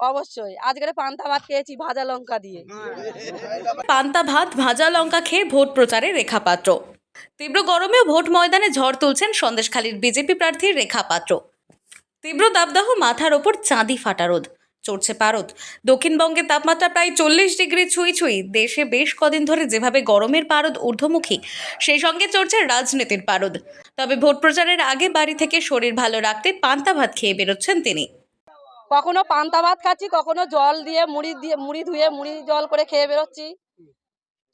অবশ্যই। আজকের পান্তা ভাত খেয়েছি ভাজা লঙ্কা দিয়ে। পান্তা ভাত, ভাজা লঙ্কা খেয়ে ভোট প্রচারে রেখা পাত্র। তীব্র গরমেও ভোট ময়দানে ঝড় তুলছেন সন্দেশখালীর বিজেপি প্রার্থী রেখা পাত্র। তীব্র দাবদাহ, মাথার ওপর চাঁদি ফাটা রোদ। চড়ছে পারদ। দক্ষিণবঙ্গের তাপমাত্রা প্রায় চল্লিশ ডিগ্রি ছুঁই ছুঁই। দেশে বেশ কদিন ধরে যেভাবে গরমের পারদ ঊর্ধ্বমুখী, সেই সঙ্গে চড়ছে রাজনীতির পারদ। তবে ভোট প্রচারের আগে বাড়ি থেকে শরীর ভালো রাখতে পান্তা ভাত খেয়ে বেরোচ্ছেন তিনি। কখনো পান্তা ভাত খাচ্ছি কখনো জল দিয়ে মুড়ি দিয়ে মুড়ি ধুয়ে মুড়ি জল করে খেয়ে বেরোচ্ছি।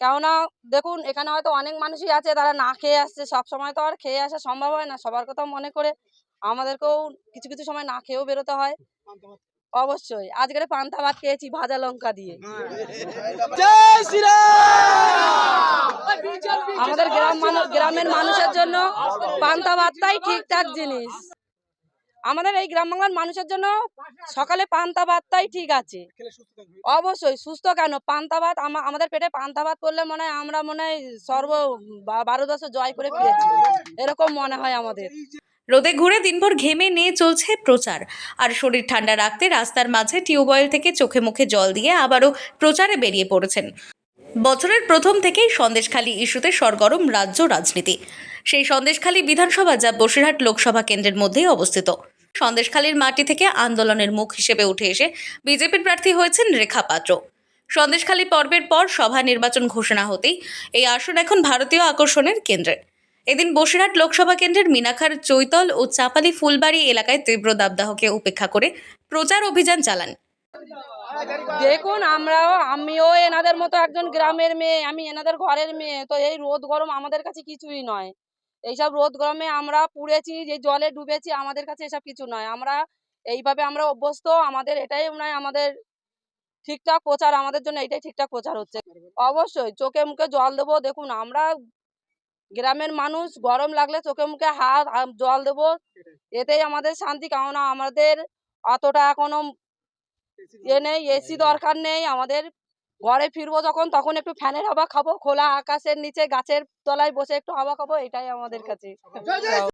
কেননা দেখুন এখানে হয়তো অনেক মানুষই আছে তারা না খেয়ে আসছে। সব সময় তো আর খেয়ে আসা সম্ভব হয় না। সবার কথা মনে করে আমাদেরকেও কিছু কিছু সময় না খেয়েও বেরোতে হয়। অবশ্যই। আজকের পান্তা ভাত খেয়েছি ভাজা লঙ্কা দিয়ে। আমাদের গ্রাম গ্রামের মানুষের জন্য পান্তা ভাতটাই ঠিকঠাক জিনিস। আমাদের এই গ্রাম বাংলার মানুষের জন্য সকালে পান্তা ভাতটাই ঠিক আছে। অবশ্যই সুস্থ কেন? পান্তা ভাত আমা- আমাদের পেটে পান্তা ভাত করলে মনে হয় আমরা মনে হয় সর্ব বা- বারো দশ জয় করে ফিরেছি। এরকম মনে হয় আমাদের। রোদে ঘুরে দিনভর ঘেমে নিয়ে চলছে প্রচার। আর শরীর ঠান্ডা রাখতে রাস্তার মাঝে টিউবওয়েল থেকে চোখে মুখে জল দিয়ে আবারও প্রচারে বেরিয়ে পড়েছেন। বছরের প্রথম থেকেই সন্দেশখালী ইস্যুতে সরগরম রাজ্য রাজনীতি। সেই সন্দেশখালী বিধানসভা যা বসিরহাট লোকসভা কেন্দ্রের মধ্যেই অবস্থিত। সন্দেশখালীর মাটি থেকে আন্দোলনের মুখ হিসেবে উঠে এসে বিজেপির প্রার্থী হয়েছেন রেখা পাত্র। সন্দেশখালী পর্বের পর সভা নির্বাচন ঘোষণা হতেই এই আসন এখন ভারতীয় আকর্ষণের কেন্দ্রে। এদিন বসিরহাট লোকসভা কেন্দ্রের মিনাখার চৈতল ও চাপালি ফুলবাড়ি এলাকায় তীব্র দাবদাহকে উপেক্ষা করে প্রচার অভিযান চালান। দেখুন, আমরাও, আমিও এনাদের মতো একজন গ্রামের মেয়ে, আমি এনাদের ঘরের মেয়ে, তো এই রোদ গরম আমাদের কাছে কিছুই নয়। এইসব রোদ গরমে আমরা পুড়েছি, যে জলে ডুবেছি, আমাদের কাছে এসব কিছু নয়। আমরা এইভাবে আমরা অভ্যস্ত, আমাদের এটাই হয় আমাদের ঠিকঠাক প্রচার, আমাদের জন্য এটাই ঠিকঠাক প্রচার হচ্ছে। অবশ্যই চোখে মুখে জল দেবো, দেখুন আমরা গ্রামের মানুষ, গরম লাগলে চোখে মুখে হাত জল দেবো। এতেই আমাদের শান্তি কেননা আমাদের অতটা এখনও এ নেই, এসি দরকার নেই, আমাদের ঘরে ফিরবো যখন তখন একটু ফ্যানের হাওয়া খাব খোলা আকাশের নিচে গাছের তলায় বসে একটু হাওয়া খাব এটাই আমাদের কাছে।